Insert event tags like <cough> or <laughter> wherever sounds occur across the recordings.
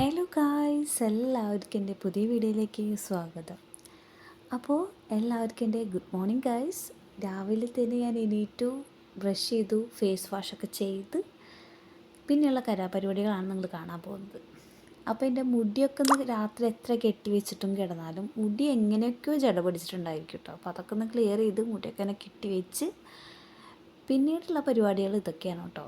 Hello guys എല്ലാവർക്കും എന്റെ പുതിയ വീഡിയോയിലേക്ക് സ്വാഗതം. അപ്പോൾ എല്ലാവർക്കും എന്റെ ഗുഡ് മോർണിംഗ് ഗായ്സ്. രാവിലെ തന്നെ ഞാൻ എണീറ്റു ബ്രഷ് ചെയ്തു ഫേസ് വാഷൊക്കെ ചെയ്ത് പിന്നെയുള്ള കലാപരിപാടികളാണ് നിങ്ങൾ കാണാൻ പോകുന്നത്. അപ്പോൾ എന്റെ മുടിയൊക്കെ ഒന്ന് രാത്രി എത്ര കെട്ടി വെച്ചിട്ടും കിടന്നാലും മുടി എങ്ങനെയൊക്കെയോ ജട പിടിച്ചിട്ടുണ്ടായിരിക്കും കേട്ടോ. അപ്പോൾ അതൊക്കെ ഒന്ന് ക്ലിയർ ചെയ്ത് മുടിയൊക്കെ തന്നെ കെട്ടി വെച്ച് പിന്നീടുള്ള പരിപാടികൾ ഇതൊക്കെയാണ് കേട്ടോ.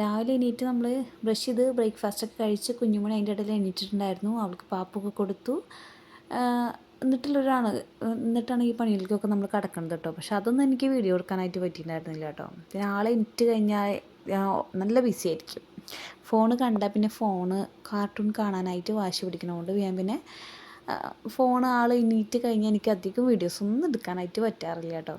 രാവിലെ എണീറ്റ് നമ്മൾ ബ്രഷ് ചെയ്ത് ബ്രേക്ക്ഫാസ്റ്റൊക്കെ കഴിച്ച് കുഞ്ഞുമണി അതിന്റെ ഇടയിൽ എണീറ്റിട്ടുണ്ടായിരുന്നു. അവൾക്ക് പാപ്പൊക്കെ കൊടുത്തു. എന്നിട്ടുള്ളൊരാണ് എന്നിട്ടാണ് ഈ പണികൾക്കൊക്കെ നമ്മൾ കിടക്കുന്നത് കേട്ടോ. പക്ഷെ അതൊന്നും എനിക്ക് വീഡിയോ എടുക്കാനായിട്ട് പറ്റിയിട്ടുണ്ടായിരുന്നില്ല കേട്ടോ. പിന്നെ ആളെ എണീറ്റ് കഴിഞ്ഞാൽ നല്ല ബിസി ആയിരിക്കും. ഫോൺ കണ്ടാൽ പിന്നെ ഫോണ് കാർട്ടൂൺ കാണാനായിട്ട് വാശി പിടിക്കണതുകൊണ്ട് ഞാൻ പിന്നെ ഫോൺ ആൾ എണീറ്റ് കഴിഞ്ഞാൽ എനിക്ക് അധികം വീഡിയോസ് ഒന്നും എടുക്കാനായിട്ട് പറ്റാറില്ല കേട്ടോ.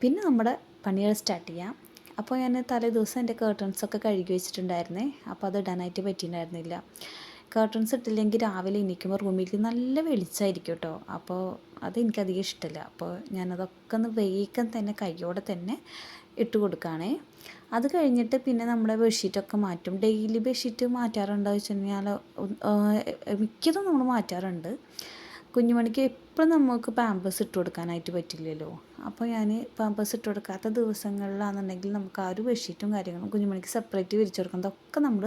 പിന്നെ നമ്മുടെ പണികൾ സ്റ്റാർട്ട് ചെയ്യാം. അപ്പോൾ ഞാൻ തലേ ദിവസം എന്റെ കേർട്ടൺസൊക്കെ കഴുകി വെച്ചിട്ടുണ്ടായിരുന്നേ. അപ്പോൾ അത് ഇടാനായിട്ട് പറ്റിയിട്ടുണ്ടായിരുന്നില്ല. കേർട്ടൺസ് ഇട്ടില്ലെങ്കിൽ രാവിലെ എണീക്കുമ്പോൾ റൂമിൽ നല്ല വെളിച്ചമായിരിക്കും കേട്ടോ അപ്പോൾ അത് എനിക്കധികം ഇഷ്ടമില്ല അപ്പോൾ ഞാനതൊക്കെ ഒന്ന് വേഗം തന്നെ കൈയോടെ തന്നെ ഇട്ട് കൊടുക്കുകയാണേ. അത് കഴിഞ്ഞിട്ട് പിന്നെ നമ്മുടെ ബെഡ്ഷീറ്റൊക്കെ മാറ്റും. ഡെയിലി ബെഡ്ഷീറ്റ് മാറ്റാറുണ്ടോ വെച്ച് കഴിഞ്ഞാൽ മിക്കതും നമ്മൾ മാറ്റാറുണ്ട്. കുഞ്ഞുമണിക്ക് എപ്പോഴും നമുക്ക് പാമ്പേഴ്സ് ഇട്ട് കൊടുക്കാനായിട്ട് പറ്റില്ലല്ലോ. അപ്പോൾ ഞാൻ പാമ്പേഴ്സ് ഇട്ട് കൊടുക്കാത്ത ദിവസങ്ങളിലാണെന്നുണ്ടെങ്കിൽ നമുക്ക് ആ ഒരു ബെഡ്ഷീറ്റും കാര്യങ്ങളും കുഞ്ഞുമണിക്ക് സെപ്പറേറ്റ് വിരിച്ചു കൊടുക്കുന്നതൊക്കെ നമ്മൾ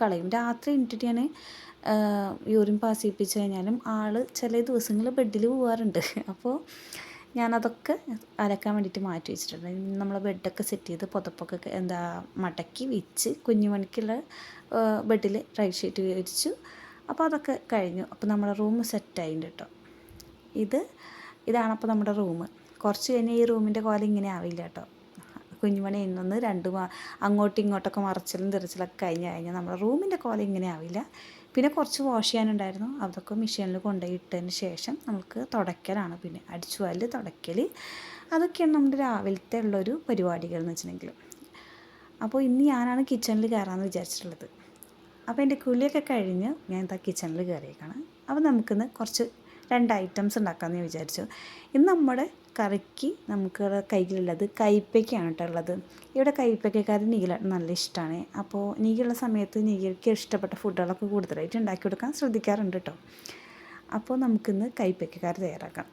കളയും. രാത്രി എണീറ്റിട്ട് ഞാൻ യൂറിൻ പാസ് ചെയ്യിപ്പിച്ച് കഴിഞ്ഞാലും ആൾ ചില ദിവസങ്ങളിൽ ബെഡിൽ പോകാറുണ്ട് അപ്പോൾ ഞാനതൊക്കെ അലക്കാൻ വേണ്ടിയിട്ട് മാറ്റി വെച്ചിട്ടുണ്ട്. നമ്മൾ ബെഡൊക്കെ സെറ്റ് ചെയ്ത് പുതപ്പൊക്കെ എന്താ മടക്കി വെച്ച് കുഞ്ഞുമണിക്കുള്ള ബെഡിൽ റൈറ്റ് ഷീറ്റ് വിരിച്ചു. അപ്പോൾ അതൊക്കെ കഴിഞ്ഞു. അപ്പോൾ നമ്മുടെ റൂം സെറ്റായിട്ടുണ്ട് കേട്ടോ ഇത് ഇതാണപ്പോൾ നമ്മുടെ റൂം. കുറച്ച് കഴിഞ്ഞാൽ ഈ റൂമിന്റെ കോല ഇങ്ങനെ ആവില്ല കേട്ടോ. കുഞ്ഞുമണി ഇന്നൊന്ന് രണ്ട് അങ്ങോട്ടും ഇങ്ങോട്ടൊക്കെ മറച്ചിലും തെറിച്ചിലൊക്കെ കഴിഞ്ഞ് കഴിഞ്ഞാൽ നമ്മുടെ റൂമിന്റെ കോല ഇങ്ങനെ ആവില്ല. പിന്നെ കുറച്ച് വാഷ് ചെയ്യാനുണ്ടായിരുന്നു. അതൊക്കെ മെഷീനിൽ കൊണ്ടുപോയി ഇട്ടതിന് ശേഷം നമുക്ക് തുടയ്ക്കലാണ്. പിന്നെ അടിച്ചു വാൽ തുടയ്ക്കൽ അതൊക്കെയാണ് നമ്മുടെ രാവിലത്തെ ഉള്ളൊരു പരിപാടികൾ എന്ന് വെച്ചിട്ടുണ്ടെങ്കിൽ. അപ്പോൾ ഇന്ന് ഞാനാണ് കിച്ചണിൽ കയറാമെന്ന് വിചാരിച്ചിട്ടുള്ളത്. അപ്പോൾ എന്റെ കുളിയൊക്കെ കഴിഞ്ഞ് ഞാൻ എന്താ കിച്ചണിൽ കയറിയേക്കാണ്. അപ്പോൾ നമുക്കിന്ന് കുറച്ച് രണ്ട് ഐറ്റംസ് ഉണ്ടാക്കാമെന്ന് വിചാരിച്ചു. ഇന്ന് നമ്മുടെ കറിക്ക് നമുക്ക് കയ്യിലുള്ളത് കയ്പ്പയ്ക്കാണ് കേട്ടോ ഉള്ളത്. ഇവിടെ കയ്പ്പയ്ക്കാർ നീല നല്ല ഇഷ്ടമാണ്. അപ്പോൾ നീക്കുള്ള സമയത്ത് നീക്ക് ഇഷ്ടപ്പെട്ട ഫുഡുകളൊക്കെ കൂടുതലായിട്ട് ഉണ്ടാക്കി കൊടുക്കാൻ ശ്രദ്ധിക്കാറുണ്ട് കേട്ടോ. അപ്പോൾ നമുക്കിന്ന് കയ്പ്പയ്ക്കാർ തയ്യാറാക്കാം.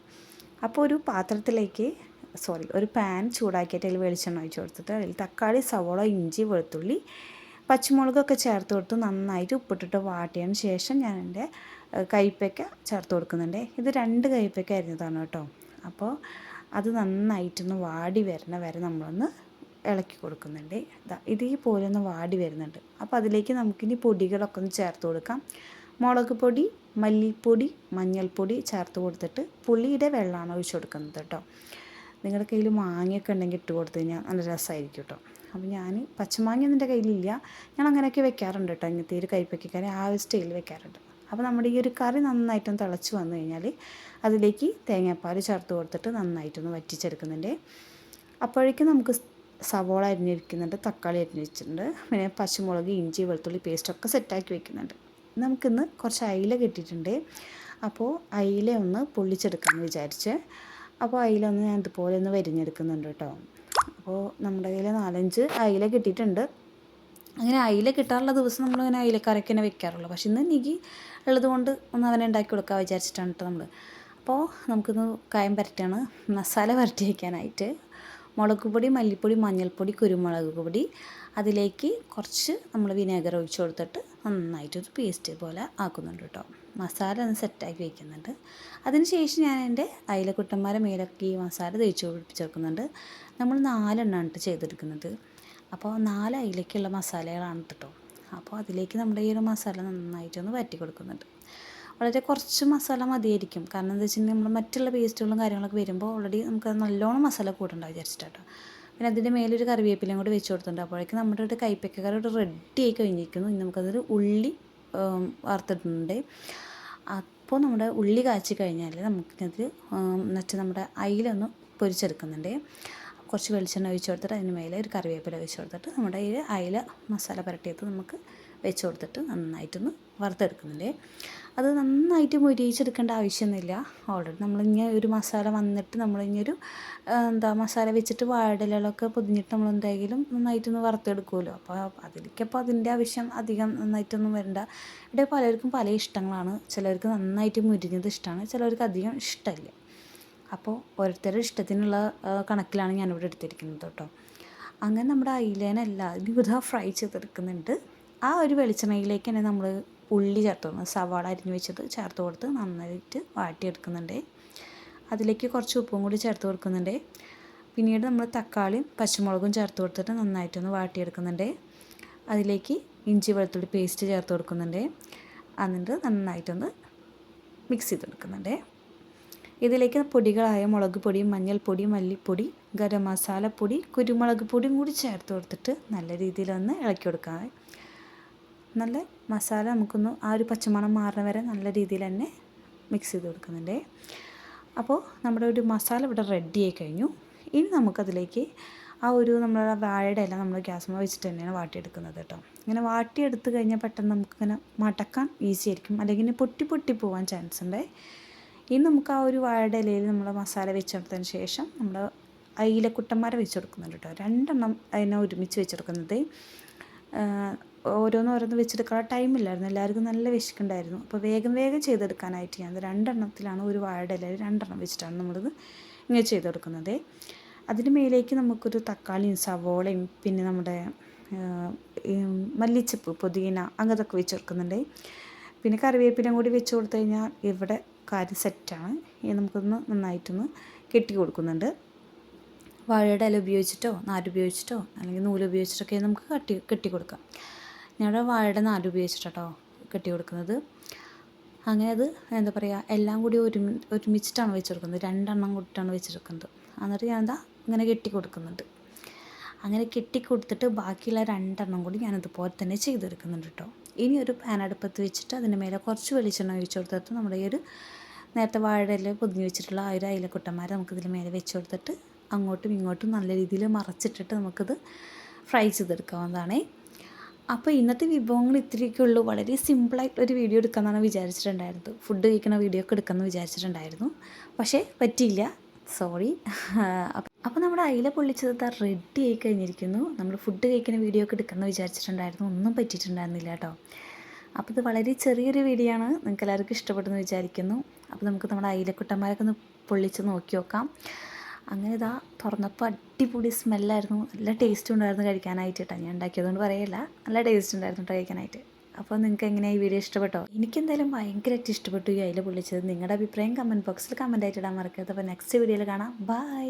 അപ്പോൾ ഒരു പാത്രത്തിലേക്ക് സോറി ഒരു പാൻ ചൂടാക്കിയിട്ട് അതിൽ വെളിച്ചെണ്ണ ഒഴിച്ച് കൊടുത്തിട്ട് അതിൽ തക്കാളി സവോള ഇഞ്ചി വെളുത്തുള്ളി പച്ചമുളകൊക്കെ ചേർത്ത് കൊടുത്ത് നന്നായിട്ട് ഉപ്പിട്ടിട്ട് വാട്ടിയതിന് ശേഷം ഞാൻ എന്റെ കയ്പ്പയ്ക്ക ചേർത്ത് കൊടുക്കുന്നുണ്ട്. ഇത് രണ്ട് കയ്പ്പയ്ക്ക അരിഞ്ഞതാണ് കേട്ടോ. അപ്പോൾ അത് നന്നായിട്ടൊന്ന് വാടി വരണ വരെ നമ്മളൊന്ന് ഇളക്കി കൊടുക്കുന്നുണ്ട്. ഇതേപോലെ ഒന്ന് വാടി വരുന്നുണ്ട്. അപ്പോൾ അതിലേക്ക് നമുക്കിനി പൊടികളൊക്കെ ഒന്ന് ചേർത്ത് കൊടുക്കാം. മുളക് പൊടി മല്ലിപ്പൊടി മഞ്ഞൾപ്പൊടി ചേർത്ത് കൊടുത്തിട്ട് പുളിയുടെ വെള്ളമാണ് ഒഴിച്ചു കൊടുക്കുന്നത് കേട്ടോ. നിങ്ങളുടെ കയ്യിൽ മാങ്ങയൊക്കെ ഉണ്ടെങ്കിൽ ഇട്ട് കൊടുത്തു കഴിഞ്ഞാൽ നല്ല രസമായിരിക്കും കേട്ടോ. അപ്പോൾ ഞാൻ പച്ചമാങ്ങ എന്റെ കയ്യിലില്ല. ഞാൻ അങ്ങനെയൊക്കെ വെക്കാറുണ്ട് കേട്ടോ. ഇങ്ങനത്തെ ഒരു കൈപ്പക്കിക്കറി ആ ഒരു സ്റ്റൈലിൽ വെക്കാറുണ്ട്. അപ്പോൾ നമ്മുടെ ഈ ഒരു കറി നന്നായിട്ടൊന്ന് തിളച്ച് വന്നു കഴിഞ്ഞാൽ അതിലേക്ക് തേങ്ങാപ്പാൽ ചേർത്ത് കൊടുത്തിട്ട് നന്നായിട്ടൊന്ന് വറ്റിച്ചെടുക്കുന്നുണ്ട്. അപ്പോഴേക്കും നമുക്ക് സവോള അരിഞ്ഞിരിക്കുന്നുണ്ട് തക്കാളി അരിഞ്ഞിട്ടുണ്ട് പിന്നെ പച്ചമുളക് ഇഞ്ചി വെളുത്തുള്ളി പേസ്റ്റൊക്കെ സെറ്റാക്കി വെക്കുന്നുണ്ട്. നമുക്കിന്ന് കുറച്ച് അയില കിട്ടിയിട്ടുണ്ട്. അപ്പോൾ അയില ഒന്ന് പൊള്ളിച്ചെടുക്കാമെന്ന് വിചാരിച്ച്. അപ്പോൾ അയില ഒന്ന് ഞാൻ ഇതുപോലെ ഒന്ന് വരിഞ്ഞെടുക്കുന്നുണ്ട് കേട്ടോ. അപ്പോൾ നമ്മുടെ കയ്യിൽ നാലഞ്ച് അയില കിട്ടിയിട്ടുണ്ട്. അങ്ങനെ അയില കിട്ടാറുള്ള ദിവസം നമ്മളിങ്ങനെ അയിലക്കറിക്ക് തന്നെ വെക്കാറുള്ളൂ. പക്ഷെ ഇന്ന് എനിക്ക് ഉള്ളത് കൊണ്ട് ഒന്ന് അവനെ ഉണ്ടാക്കി കൊടുക്കാൻ വിചാരിച്ചിട്ടാണ് കേട്ടോ നമ്മൾ അപ്പോൾ നമുക്കിന്ന് കായം പരറ്റാണ് മസാല പരട്ടി വയ്ക്കാനായിട്ട് മുളക് പൊടി മല്ലിപ്പൊടി മഞ്ഞൾപ്പൊടി കുരുമുളക് പൊടി അതിലേക്ക് കുറച്ച് നമ്മൾ വിനേഗർ ഒഴിച്ച് കൊടുത്തിട്ട് നന്നായിട്ടൊരു പേസ്റ്റ് പോലെ ആക്കുന്നുണ്ട് കേട്ടോ. മസാല ഒന്ന് സെറ്റാക്കി വയ്ക്കുന്നുണ്ട് അതിനുശേഷം ഞാൻ എന്റെ അയിലക്കുട്ടന്മാരെ മേലൊക്കെ ഈ മസാല തേച്ച് പിടിപ്പിച്ചെടുക്കുന്നുണ്ട്. നമ്മൾ നാലെണ്ണമാണ് ചെയ്തെടുക്കുന്നത്. അപ്പോൾ നാല് അയിലേക്കുള്ള മസാലകളാണ് കേട്ടോ അപ്പോൾ അതിലേക്ക് നമ്മുടെ ഈ ഒരു മസാല നന്നായിട്ടൊന്ന് വറ്റി കൊടുക്കുന്നുണ്ട്. വളരെ കുറച്ച് മസാല മതിയായിരിക്കും. കാരണം എന്താ വെച്ചിട്ടുണ്ടെങ്കിൽ നമ്മൾ മറ്റുള്ള പേസ്റ്റുകളും കാര്യങ്ങളൊക്കെ വരുമ്പോൾ ഓൾറെഡി നമുക്ക് നല്ലോണം മസാല കൂട്ടുണ്ടാവും വിചാരിച്ചിട്ടോ പിന്നെ അതിന്റെ മേലൊരു കറിവേപ്പിലയും കൂടി വെച്ച് കൊടുത്തിട്ടുണ്ട്. അപ്പോഴേക്കും നമ്മുടെ ഒരു കൈപ്പക്കറി ഒരു റെഡി ആയി കഴിഞ്ഞിരിക്കുന്നു. ഇനി നമുക്കതൊരു ഉള്ളി വറുത്തിട്ടുണ്ട്. അപ്പോൾ നമ്മുടെ ഉള്ളി കാച്ചി കഴിഞ്ഞാൽ നമുക്കത് എന്നിട്ട് നമ്മുടെ അയിലൊന്ന് പൊരിച്ചെടുക്കുന്നുണ്ട്. കുറച്ച് വെളിച്ചെണ്ണ ഒഴിച്ച് കൊടുത്തിട്ട് അതിന് മേലെ ഒരു കറിവേപ്പില വെച്ച് കൊടുത്തിട്ട് നമ്മുടെ ഈ അയില മസാല പുരട്ടിയത് നമുക്ക് വെച്ച് കൊടുത്തിട്ട് നന്നായിട്ടൊന്ന് വറുത്തെടുക്കുന്നുണ്ട്. അത് നന്നായിട്ട് മൊരിയിച്ചെടുക്കേണ്ട ആവശ്യമൊന്നുമില്ല. ഓൾറെഡി നമ്മളിങ്ങനെ ഒരു മസാല വന്നിട്ട് നമ്മളിങ്ങൊരു എന്താ മസാല വെച്ചിട്ട് വാഴയിലൊക്കെ പൊതിഞ്ഞിട്ട് നമ്മൾ എന്തായാലും നന്നായിട്ടൊന്ന് വറുത്തെടുക്കുമല്ലോ. അപ്പോൾ അതിലേക്കപ്പോൾ അതിന്റെ ആവശ്യം അധികം നന്നായിട്ടൊന്നും വരണ്ട. ഇവിടെ പലർക്കും പല ഇഷ്ടങ്ങളാണ്. ചിലർക്ക് നന്നായിട്ട് മുരിഞ്ഞത് ഇഷ്ടമാണ്. ചിലർക്ക് അധികം ഇഷ്ടമില്ല. അപ്പോൾ ഓരോരുത്തരുടെ ഇഷ്ടത്തിനുള്ള കണക്കിലാണ് ഞാനിവിടെ എടുത്തിരിക്കുന്നത് കേട്ടോ. അങ്ങനെ നമ്മുടെ അയിലേനെല്ലാം ഇതാ ഫ്രൈ ചെയ്തെടുക്കുന്നുണ്ട്. ആ ഒരു വെളിച്ചെണ്ണയിലേക്ക് തന്നെ നമ്മൾ ഉള്ളി ചേർത്ത് കൊടുക്കുന്നത് സവാള അരിഞ്ഞ് വെച്ചത് ചേർത്ത് കൊടുത്ത് നന്നായിട്ട് വാട്ടിയെടുക്കുന്നുണ്ട്. അതിലേക്ക് കുറച്ച് ഉപ്പും കൂടി ചേർത്ത് കൊടുക്കുന്നുണ്ട്. പിന്നീട് നമ്മൾ തക്കാളിയും പച്ചമുളകും ചേർത്ത് കൊടുത്തിട്ട് നന്നായിട്ടൊന്ന് വാട്ടിയെടുക്കുന്നുണ്ട്. അതിലേക്ക് ഇഞ്ചി വെളുത്തുള്ളി പേസ്റ്റ് ചേർത്ത് കൊടുക്കുന്നുണ്ട്. എന്നിട്ട് നന്നായിട്ടൊന്ന് മിക്സ് ചെയ്തെടുക്കുന്നുണ്ട് ഇതിലേക്ക് പൊടികളായ മുളക് പൊടി മഞ്ഞൾപ്പൊടി മല്ലിപ്പൊടി ഗരം മസാലപ്പൊടി കുരുമുളക് പൊടിയും കൂടി ചേർത്ത് കൊടുത്തിട്ട് നല്ല രീതിയിലൊന്ന് ഇളക്കി കൊടുക്കാം നല്ല മസാല നമുക്കൊന്ന് ആ ഒരു പച്ചമണം മാറുന്ന വരെ നല്ല രീതിയിൽ തന്നെ മിക്സ് ചെയ്ത് കൊടുക്കുന്നുണ്ട്. അപ്പോൾ നമ്മുടെ ഒരു മസാല ഇവിടെ റെഡി ആയി കഴിഞ്ഞു. ഇനി നമുക്കതിലേക്ക് ആ ഒരു നമ്മളുടെ വാഴയുടെ ഇല നമ്മൾ ഗ്യാസ്മ വെച്ചിട്ട് തന്നെയാണ് വാട്ടിയെടുക്കുന്നത് കേട്ടോ. ഇങ്ങനെ വാട്ടിയെടുത്ത് കഴിഞ്ഞാൽ പെട്ടെന്ന് നമുക്കിങ്ങനെ മടക്കാൻ ഈസി ആയിരിക്കും. അല്ലെങ്കിൽ പൊട്ടി പൊട്ടി പോകാൻ ചാൻസ് ഉണ്ട്. ഇനി നമുക്ക് ആ ഒരു വാഴയുടെ ഇലയിൽ നമ്മൾ മസാല വെച്ചെടുത്തതിന് ശേഷം നമ്മൾ അയിലക്കുട്ടന്മാരെ വെച്ച് കൊടുക്കുന്നുണ്ട് കേട്ടോ. രണ്ടെണ്ണം അതിനെ ഒരുമിച്ച് വെച്ചെടുക്കുന്നത് ഓരോന്ന് ഓരോന്ന് വെച്ചെടുക്കാൻ ടൈമില്ലായിരുന്നു എല്ലാവർക്കും നല്ല വിശക്കുണ്ടായിരുന്നു. അപ്പോൾ വേഗം വേഗം ചെയ്തെടുക്കാനായിട്ട് ഞാൻ രണ്ടെണ്ണത്തിലാണ് ഒരു വാഴയുടെ ഇല രണ്ടെണ്ണം വെച്ചിട്ടാണ് നമ്മളിത് ഇങ്ങനെ ചെയ്തെടുക്കുന്നത് അതിന് മേലേക്ക് നമുക്കൊരു തക്കാളിയും സവോളയും പിന്നെ നമ്മുടെ മല്ലിച്ചപ്പ് പുതിന അങ്ങനത്തൊക്കെ വെച്ച് കൊടുക്കുന്നുണ്ട്. പിന്നെ കറിവേപ്പിനും കൂടി വെച്ച് കൊടുത്തു കഴിഞ്ഞാൽ ഇവിടെ കാര്യം സെറ്റാണ് നമുക്കൊന്ന് നന്നായിട്ടൊന്ന് കെട്ടി കൊടുക്കുന്നുണ്ട്. വാഴയുടെ ഇല ഉപയോഗിച്ചിട്ടോ നാരുപയോഗിച്ചിട്ടോ അല്ലെങ്കിൽ നൂൽ ഉപയോഗിച്ചിട്ടൊക്കെ നമുക്ക് കട്ടി കെട്ടി കൊടുക്കാം. ഞങ്ങളുടെ വാഴയുടെ നാല് ഉപയോഗിച്ചിട്ടോ കെട്ടി കൊടുക്കുന്നത് അങ്ങനെ അത് എന്താ പറയുക എല്ലാം കൂടി ഒരുമി ഒരുമിച്ചിട്ടാണ് വെച്ചെടുക്കുന്നത്. രണ്ടെണ്ണം കൂട്ടിയിട്ടാണ് വെച്ചെടുക്കുന്നത്. എന്നിട്ട് ഞാൻ എന്താ ഇങ്ങനെ കെട്ടി കൊടുക്കുന്നുണ്ട് അങ്ങനെ കെട്ടി കൊടുത്തിട്ട് ബാക്കിയുള്ള രണ്ടെണ്ണം കൂടി ഞാൻ ഇതുപോലെ തന്നെ ചെയ്തെടുക്കുന്നുണ്ട് കേട്ടോ ഇനി ഒരു പാൻ അടുപ്പത്ത് വെച്ചിട്ട് അതിന്റെ മേലെ കുറച്ച് വെളിച്ചെണ്ണ ഒഴിച്ചു കൊടുത്തിട്ട് നമ്മുടെ ഈ ഒരു നേരത്തെ വാഴയിൽ പൊതിഞ്ഞ് വെച്ചിട്ടുള്ള ആ ഒരു അയിലക്കുട്ടന്മാരെ നമുക്കിതിൽ മേലെ വെച്ച് കൊടുത്തിട്ട് അങ്ങോട്ടും ഇങ്ങോട്ടും നല്ല രീതിയിൽ മറച്ചിട്ടിട്ട് നമുക്കിത് ഫ്രൈ ചെയ്തെടുക്കാവുന്നതാണേ. അപ്പോൾ ഇന്നത്തെ വിഭവങ്ങൾ ഇത്രയൊക്കെ ഉള്ളൂ വളരെ സിമ്പിളായിട്ടൊരു വീഡിയോ എടുക്കാമെന്നാണ് വിചാരിച്ചിട്ടുണ്ടായിരുന്നത്. ഫുഡ് കഴിക്കുന്ന വീഡിയോ ഒക്കെ എടുക്കാമെന്ന് വിചാരിച്ചിട്ടുണ്ടായിരുന്നു. പക്ഷേ പറ്റിയില്ല. സോറി <laughs> അപ്പോൾ നമ്മുടെ അയില പൊള്ളിച്ചത് റെഡി ആയി കഴിഞ്ഞിരിക്കുന്നു. നമ്മൾ ഫുഡ് കഴിക്കുന്ന വീഡിയോ ഒക്കെ എടുക്കാമെന്ന് വിചാരിച്ചിട്ടുണ്ടായിരുന്നു. ഒന്നും പറ്റിയിട്ടുണ്ടായിരുന്നില്ല കേട്ടോ. അപ്പോൾ ഇത് വളരെ ചെറിയൊരു വീഡിയോ ആണ്. നിങ്ങൾക്ക് എല്ലാവർക്കും ഇഷ്ടപ്പെട്ടെന്ന് വിചാരിക്കുന്നു. അപ്പോൾ നമുക്ക് നമ്മുടെ അയിലക്കുട്ടന്മാരൊക്കെ ഒന്ന് പൊള്ളിച്ച് നോക്കി നോക്കാം. അങ്ങനെ ഇതാ തുറന്നപ്പോൾ അടിപൊളി സ്മെല്ലായിരുന്നു. നല്ല ടേസ്റ്റ് ഉണ്ടായിരുന്നു കഴിക്കാനായിട്ട് കേട്ടോ ഞാൻ ഉണ്ടാക്കിയതുകൊണ്ട് പറയല്ല. നല്ല ടേസ്റ്റ് ഉണ്ടായിരുന്നു കഴിക്കാനായിട്ട്. അപ്പോൾ നിങ്ങൾക്ക് എങ്ങനെയാണ് ഈ വീഡിയോ ഇഷ്ടപ്പെട്ടോ? എനിക്കെന്തായാലും ഭയങ്കരമായിട്ട് ഇഷ്ടപ്പെട്ടു ഈ അതിൽ പൊള്ളിച്ചത്. നിങ്ങളുടെ അഭിപ്രായം കമന്റ് ബോക്സിൽ കമന്റ് ആയിട്ട് ഇടാൻ മറക്കരുത്. അപ്പോൾ നെക്സ്റ്റ് വീഡിയോയിൽ കാണാം. ബൈ